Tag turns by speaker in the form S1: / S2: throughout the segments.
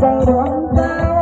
S1: ใจด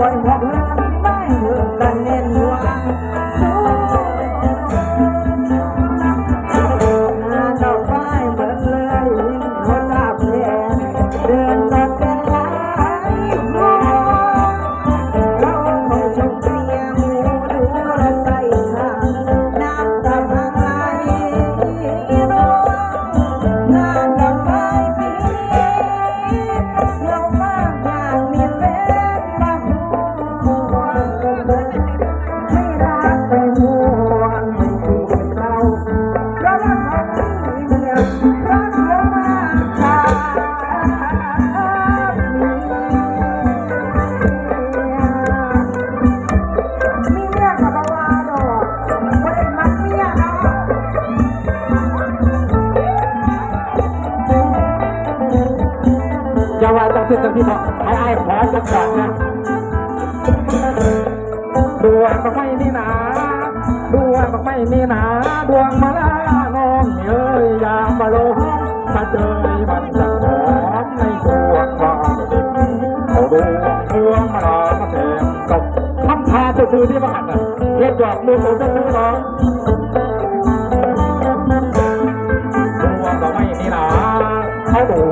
S1: boy, walk จังที่บอกให้ไอ้ขอจังหวะนะดวงบอกไม่นี่นะดวงบอกไม่นี่นะดวงมาลาน้องเอ้ยยามมาล
S2: งมาเจอมันจะหอมในดวงว่าเอาดวงดวงมาลามาแทงตบทำทาจะซื้อที่บ้านน่ะเรียกดอกมือผมจะซื้อน้องดวงบอกไม่นี่นะเขาดู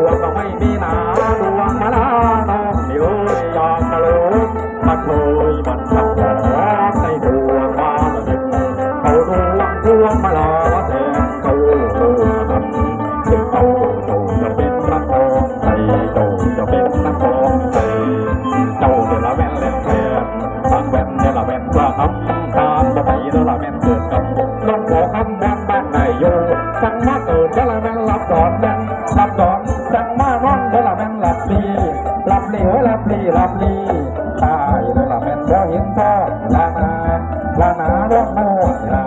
S2: ลานาเรื่โม่นลา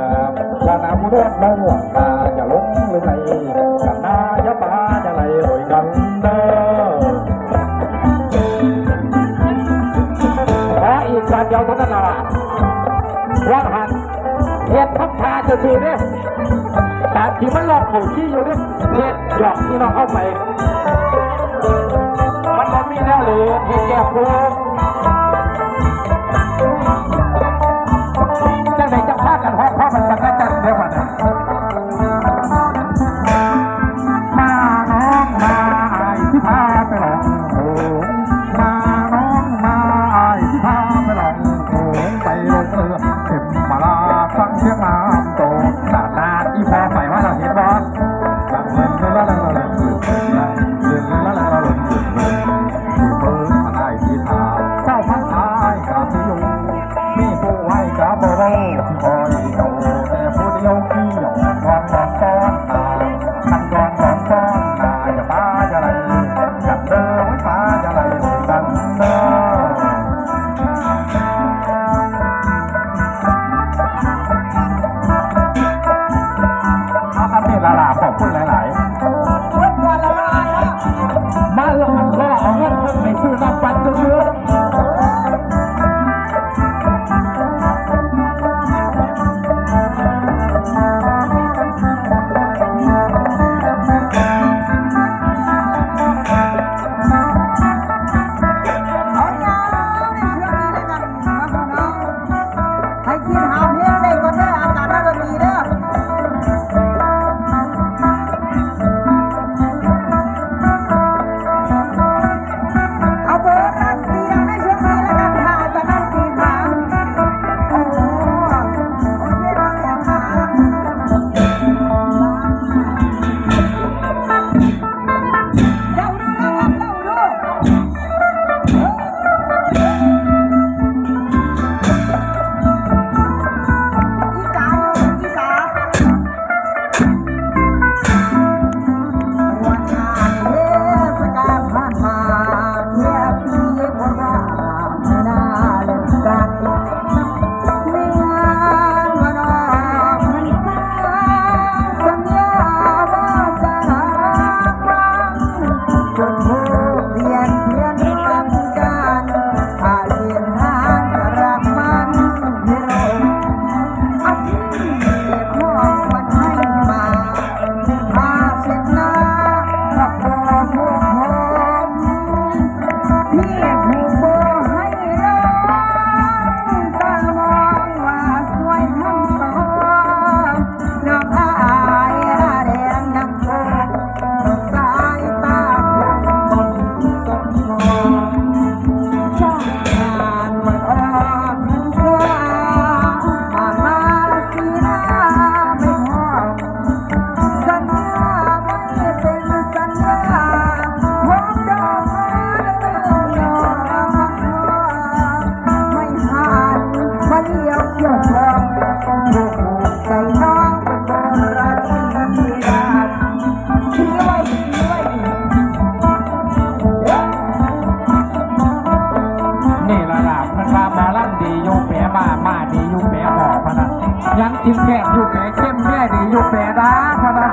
S2: ลานาผู้เรื่องโน่ตาจะลงหรือไหนกันนายะปาจะไหลรวยกันเด้อขออีกการเดียวเท่านั้นละว่าหันเห็ดพับชาจะทีเนี่ยแต่ที่มันหลอกขู่ขี้อยู่เนี่ยเห็ดหยอกที่เราเข้าไปมันไมีแนวเหลือเห็ดแก่พูา
S1: ลังดีอยู่แผลบ้ามาดีอยู่แผลหอก
S2: พะนะยังจิ้นแขกอยู่แผ
S1: ลเข้มแม่ดีอยู่แผลดาพะนะ